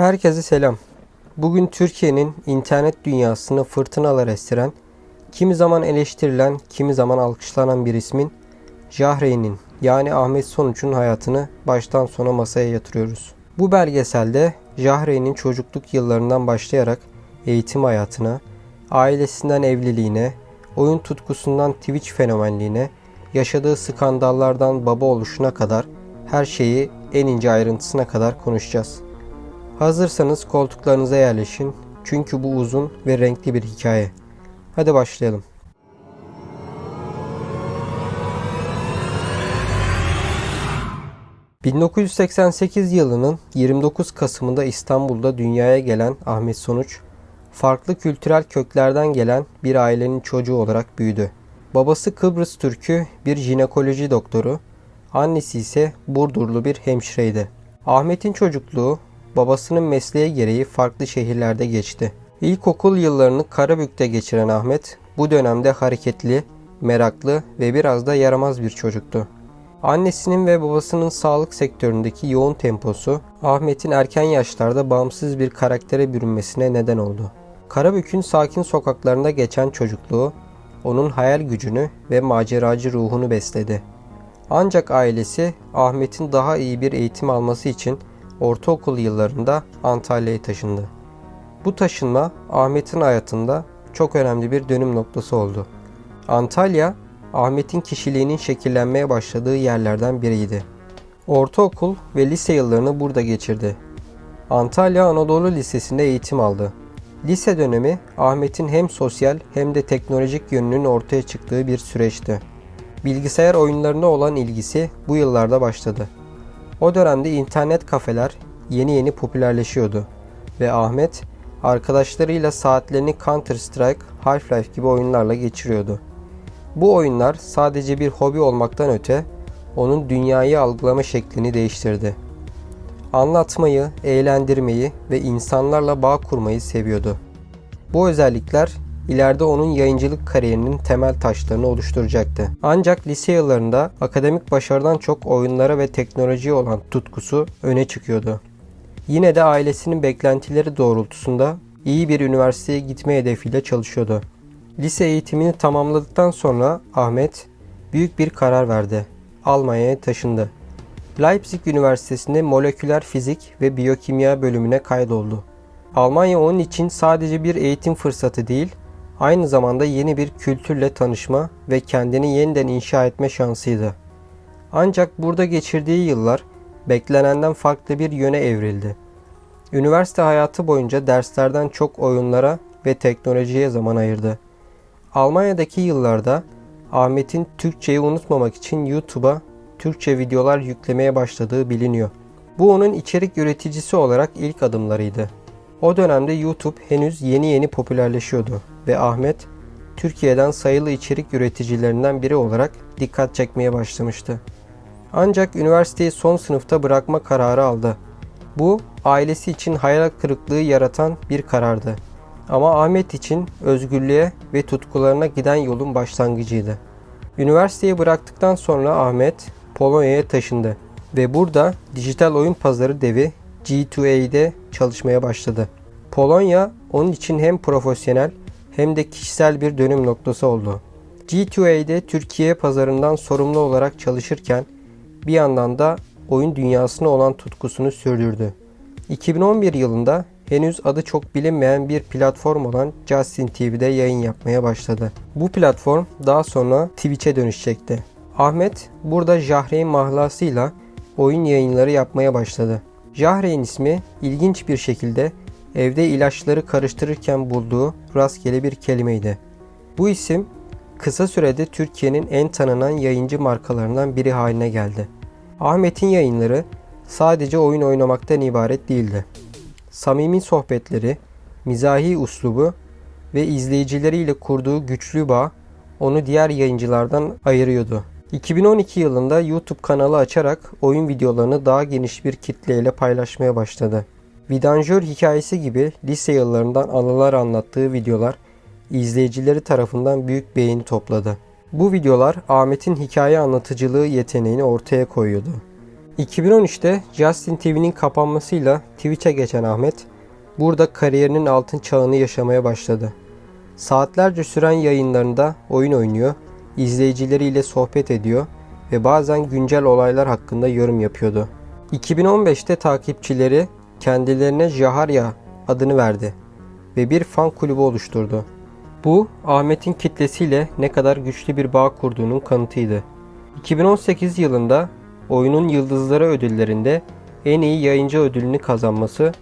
Herkese selam. Bugün Türkiye'nin internet dünyasını fırtınalar estiren, kimi zaman eleştirilen, kimi zaman alkışlanan bir ismin Jahreyn'in yani Ahmet Sonuç'un hayatını baştan sona masaya yatırıyoruz. Bu belgeselde Jahreyn'in çocukluk yıllarından başlayarak eğitim hayatına, ailesinden evliliğine, oyun tutkusundan Twitch fenomenliğine, yaşadığı skandallardan baba oluşuna kadar her şeyi en ince ayrıntısına kadar konuşacağız. Hazırsanız koltuklarınıza yerleşin. Çünkü bu uzun ve renkli bir hikaye. Hadi başlayalım. ...1988 yılının 29 Kasım'ında İstanbul'da dünyaya gelen Ahmet Sonuç... ...farklı kültürel köklerden gelen bir ailenin çocuğu olarak büyüdü. Babası Kıbrıs Türk'ü bir jinekoloji doktoru... ...annesi ise Burdurlu bir hemşireydi. Ahmet'in çocukluğu babasının mesleği gereği farklı şehirlerde geçti. İlkokul yıllarını Karabük'te geçiren Ahmet bu dönemde hareketli, meraklı ve biraz da yaramaz bir çocuktu. Annesinin ve babasının sağlık sektöründeki yoğun temposu Ahmet'in erken yaşlarda bağımsız bir karaktere bürünmesine neden oldu. Karabük'ün sakin sokaklarında geçen çocukluğu onun hayal gücünü ve maceracı ruhunu besledi. Ancak ailesi Ahmet'in daha iyi bir eğitim alması için ortaokul yıllarında Antalya'ya taşındı. Bu taşınma Ahmet'in hayatında çok önemli bir dönüm noktası oldu. Antalya, Ahmet'in kişiliğinin şekillenmeye başladığı yerlerden biriydi. Ortaokul ve lise yıllarını burada geçirdi. Antalya Anadolu Lisesi'nde eğitim aldı. Lise dönemi Ahmet'in hem sosyal hem de teknolojik yönünün ortaya çıktığı bir süreçti. Bilgisayar oyunlarına olan ilgisi bu yıllarda başladı. O dönemde internet kafeler yeni yeni popülerleşiyordu ve Ahmet arkadaşlarıyla saatlerini Counter Strike, Half-Life gibi oyunlarla geçiriyordu. Bu oyunlar sadece bir hobi olmaktan öte onun dünyayı algılama şeklini değiştirdi. Anlatmayı, eğlendirmeyi ve insanlarla bağ kurmayı seviyordu. Bu özellikler ileride onun yayıncılık kariyerinin temel taşlarını oluşturacaktı. Ancak lise yıllarında akademik başarıdan çok oyunlara ve teknolojiye olan tutkusu öne çıkıyordu. Yine de ailesinin beklentileri doğrultusunda iyi bir üniversiteye gitme hedefiyle çalışıyordu. Lise eğitimini tamamladıktan sonra Ahmet büyük bir karar verdi. Almanya'ya taşındı. Leipzig Üniversitesi'nde moleküler fizik ve biyokimya bölümüne kaydoldu. Almanya onun için sadece bir eğitim fırsatı değil, aynı zamanda yeni bir kültürle tanışma ve kendini yeniden inşa etme şansıydı. Ancak burada geçirdiği yıllar beklenenden farklı bir yöne evrildi. Üniversite hayatı boyunca derslerden çok oyunlara ve teknolojiye zaman ayırdı. Almanya'daki yıllarda Ahmet'in Türkçeyi unutmamak için YouTube'a Türkçe videolar yüklemeye başladığı biliniyor. Bu onun içerik üreticisi olarak ilk adımlarıydı. O dönemde YouTube henüz yeni yeni popülerleşiyordu ve Ahmet Türkiye'den sayılı içerik üreticilerinden biri olarak dikkat çekmeye başlamıştı. Ancak üniversiteyi son sınıfta bırakma kararı aldı. Bu ailesi için hayal kırıklığı yaratan bir karardı. Ama Ahmet için özgürlüğe ve tutkularına giden yolun başlangıcıydı. Üniversiteyi bıraktıktan sonra Ahmet Polonya'ya taşındı ve burada dijital oyun pazarı devi G2A'de çalışmaya başladı. Polonya onun için hem profesyonel hem de kişisel bir dönüm noktası oldu. G2A'de Türkiye pazarından sorumlu olarak çalışırken bir yandan da oyun dünyasına olan tutkusunu sürdürdü. 2011 yılında henüz adı çok bilinmeyen bir platform olan Justin TV'de yayın yapmaya başladı. Bu platform daha sonra Twitch'e dönüşecekti. Ahmet burada Jahreyn mahlasıyla oyun yayınları yapmaya başladı. Jahreyn ismi ilginç bir şekilde evde ilaçları karıştırırken bulduğu rastgele bir kelimeydi. Bu isim kısa sürede Türkiye'nin en tanınan yayıncı markalarından biri haline geldi. Ahmet'in yayınları sadece oyun oynamaktan ibaret değildi. Samimi sohbetleri, mizahi uslubu ve izleyicileriyle kurduğu güçlü bağ onu diğer yayıncılardan ayırıyordu. 2012 yılında YouTube kanalı açarak oyun videolarını daha geniş bir kitleyle paylaşmaya başladı. Vidanjör hikayesi gibi lise yıllarından anılar anlattığı videolar izleyicileri tarafından büyük beğeni topladı. Bu videolar Ahmet'in hikaye anlatıcılığı yeteneğini ortaya koyuyordu. 2013'te Justin TV'nin kapanmasıyla Twitch'e geçen Ahmet, burada kariyerinin altın çağını yaşamaya başladı. Saatlerce süren yayınlarında oyun oynuyor, izleyicileriyle sohbet ediyor ve bazen güncel olaylar hakkında yorum yapıyordu. 2015'te takipçileri kendilerine Jaharya adını verdi ve bir fan kulübü oluşturdu. Bu Ahmet'in kitlesiyle ne kadar güçlü bir bağ kurduğunun kanıtıydı. 2018 yılında oyunun Yıldızları ödüllerinde en iyi yayıncı ödülünü kazanması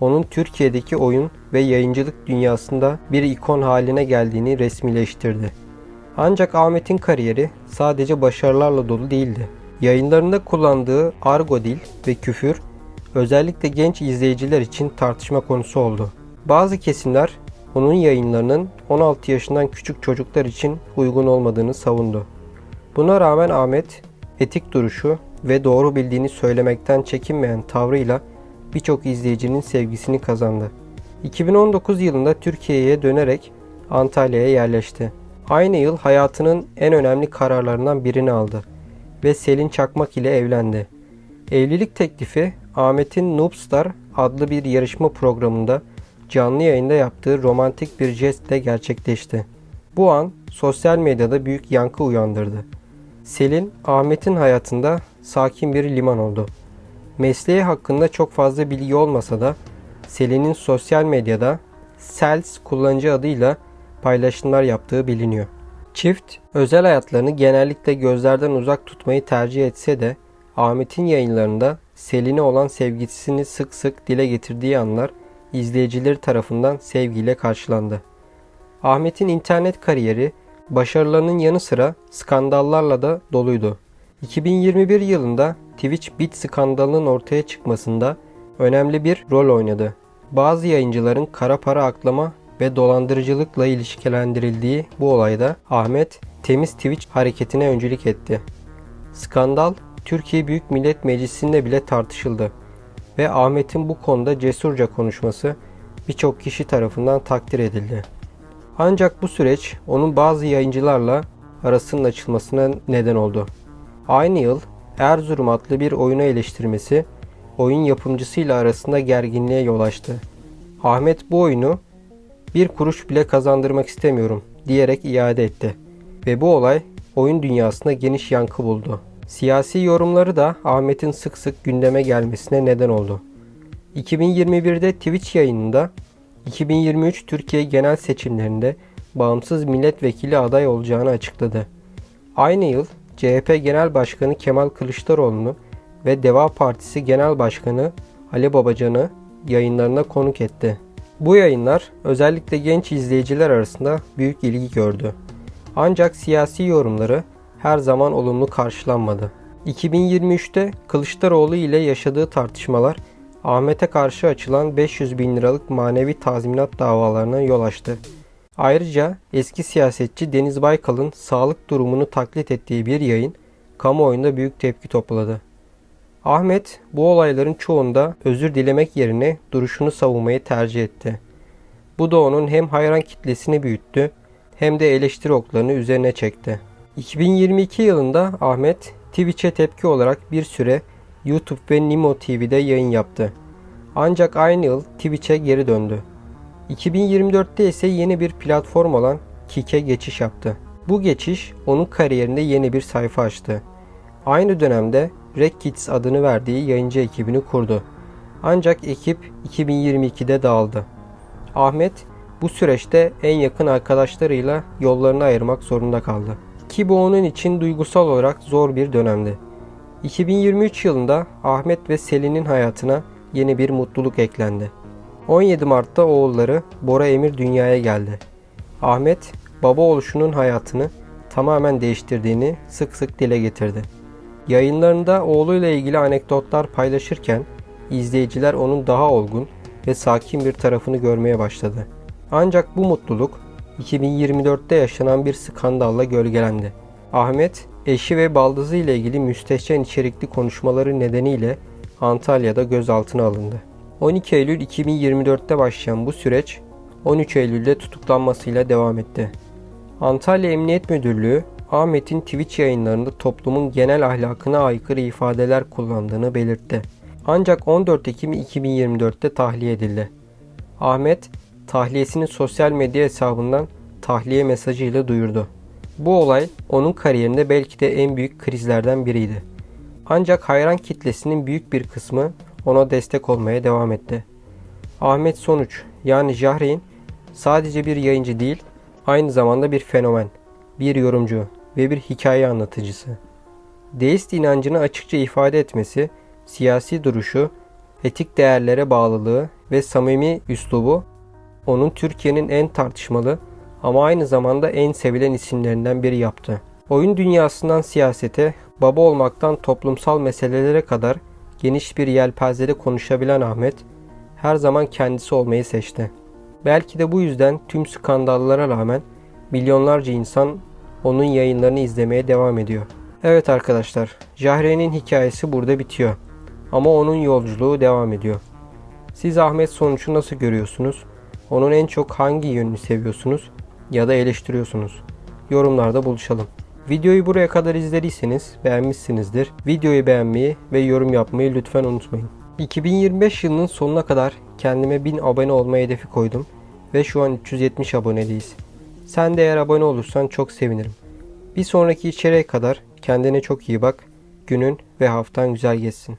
onun Türkiye'deki oyun ve yayıncılık dünyasında bir ikon haline geldiğini resmileştirdi. Ancak Ahmet'in kariyeri sadece başarılarla dolu değildi. Yayınlarında kullandığı argo dil ve küfür özellikle genç izleyiciler için tartışma konusu oldu. Bazı kesimler onun yayınlarının 16 yaşından küçük çocuklar için uygun olmadığını savundu. Buna rağmen Ahmet etik duruşu ve doğru bildiğini söylemekten çekinmeyen tavrıyla birçok izleyicinin sevgisini kazandı. 2019 yılında Türkiye'ye dönerek Antalya'ya yerleşti. Aynı yıl hayatının en önemli kararlarından birini aldı ve Selin Çakmak ile evlendi. Evlilik teklifi Ahmet'in Noobstar adlı bir yarışma programında canlı yayında yaptığı romantik bir jestle gerçekleşti. Bu an sosyal medyada büyük yankı uyandırdı. Selin, Ahmet'in hayatında sakin bir liman oldu. Mesleği hakkında çok fazla bilgi olmasa da Selin'in sosyal medyada Sels kullanıcı adıyla paylaşımlar yaptığı biliniyor. Çift özel hayatlarını genellikle gözlerden uzak tutmayı tercih etse de Ahmet'in yayınlarında Selin'e olan sevgisini sık sık dile getirdiği anlar izleyicileri tarafından sevgiyle karşılandı. Ahmet'in internet kariyeri başarılarının yanı sıra skandallarla da doluydu. 2021 yılında Twitch bit skandalının ortaya çıkmasında önemli bir rol oynadı. Bazı yayıncıların kara para aklama ve dolandırıcılıkla ilişkilendirildiği bu olayda Ahmet temiz Twitch hareketine öncülük etti. Skandal Türkiye Büyük Millet Meclisi'nde bile tartışıldı ve Ahmet'in bu konuda cesurca konuşması birçok kişi tarafından takdir edildi. Ancak bu süreç onun bazı yayıncılarla arasının açılmasına neden oldu. Aynı yıl Erzurum adlı bir oyunu eleştirmesi oyun yapımcısıyla arasında gerginliğe yol açtı. Ahmet bu oyunu bir kuruş bile kazandırmak istemiyorum diyerek iade etti. Ve bu olay oyun dünyasında geniş yankı buldu. Siyasi yorumları da Ahmet'in sık sık gündeme gelmesine neden oldu. 2021'de Twitch yayınında 2023 Türkiye genel seçimlerinde bağımsız milletvekili aday olacağını açıkladı. Aynı yıl CHP Genel Başkanı Kemal Kılıçdaroğlu'nu ve Deva Partisi Genel Başkanı Ali Babacan'ı yayınlarına konuk etti. Bu yayınlar özellikle genç izleyiciler arasında büyük ilgi gördü. Ancak siyasi yorumları her zaman olumlu karşılanmadı. 2023'te Kılıçdaroğlu ile yaşadığı tartışmalar Ahmet'e karşı açılan 500 bin liralık manevi tazminat davalarına yol açtı. Ayrıca eski siyasetçi Deniz Baykal'ın sağlık durumunu taklit ettiği bir yayın kamuoyunda büyük tepki topladı. Ahmet bu olayların çoğunda özür dilemek yerine duruşunu savunmayı tercih etti. Bu da onun hem hayran kitlesini büyüttü hem de eleştiri oklarını üzerine çekti. 2022 yılında Ahmet Twitch'e tepki olarak bir süre YouTube ve Nimo TV'de yayın yaptı. Ancak aynı yıl Twitch'e geri döndü. 2024'te ise yeni bir platform olan Kik'e geçiş yaptı. Bu geçiş onun kariyerinde yeni bir sayfa açtı. Aynı dönemde Red Kids adını verdiği yayıncı ekibini kurdu. Ancak ekip 2022'de dağıldı. Ahmet bu süreçte en yakın arkadaşlarıyla yollarını ayırmak zorunda kaldı. Ki bu onun için duygusal olarak zor bir dönemdi. 2023 yılında Ahmet ve Selin'in hayatına yeni bir mutluluk eklendi. 17 Mart'ta oğulları Bora Emir dünyaya geldi. Ahmet, baba oluşunun hayatını tamamen değiştirdiğini sık sık dile getirdi. Yayınlarında oğluyla ilgili anekdotlar paylaşırken izleyiciler onun daha olgun ve sakin bir tarafını görmeye başladı. Ancak bu mutluluk 2024'te yaşanan bir skandalla gölgelendi. Ahmet, eşi ve baldızı ile ilgili müstehcen içerikli konuşmaları nedeniyle Antalya'da gözaltına alındı. 12 Eylül 2024'te başlayan bu süreç 13 Eylül'de tutuklanmasıyla devam etti. Antalya Emniyet Müdürlüğü Ahmet'in Twitch yayınlarında toplumun genel ahlakına aykırı ifadeler kullandığını belirtti. Ancak 14 Ekim 2024'te tahliye edildi. Ahmet, tahliyesini sosyal medya hesabından tahliye mesajıyla duyurdu. Bu olay onun kariyerinde belki de en büyük krizlerden biriydi. Ancak hayran kitlesinin büyük bir kısmı ona destek olmaya devam etti. Ahmet Sonuç yani Jahreyn sadece bir yayıncı değil, aynı zamanda bir fenomen, bir yorumcu ve bir hikaye anlatıcısı. Deist inancını açıkça ifade etmesi, siyasi duruşu, etik değerlere bağlılığı ve samimi üslubu onun Türkiye'nin en tartışmalı ama aynı zamanda en sevilen isimlerinden biri yaptı. Oyun dünyasından siyasete, baba olmaktan toplumsal meselelere kadar geniş bir yelpazede konuşabilen Ahmet, her zaman kendisi olmayı seçti. Belki de bu yüzden tüm skandallara rağmen milyonlarca insan onun yayınlarını izlemeye devam ediyor. Evet arkadaşlar, Jahre'nin hikayesi burada bitiyor. Ama onun yolculuğu devam ediyor. Siz Ahmet Sonuç'u nasıl görüyorsunuz? Onun en çok hangi yönünü seviyorsunuz ya da eleştiriyorsunuz? Yorumlarda buluşalım. Videoyu buraya kadar izlediyseniz beğenmişsinizdir. Videoyu beğenmeyi ve yorum yapmayı lütfen unutmayın. 2025 yılının sonuna kadar kendime 1000 abone olma hedefi koydum ve şu an 370 abonedeyiz. Sen de eğer abone olursan çok sevinirim. Bir sonraki içeriğe kadar kendine çok iyi bak. Günün ve haftan güzel geçsin.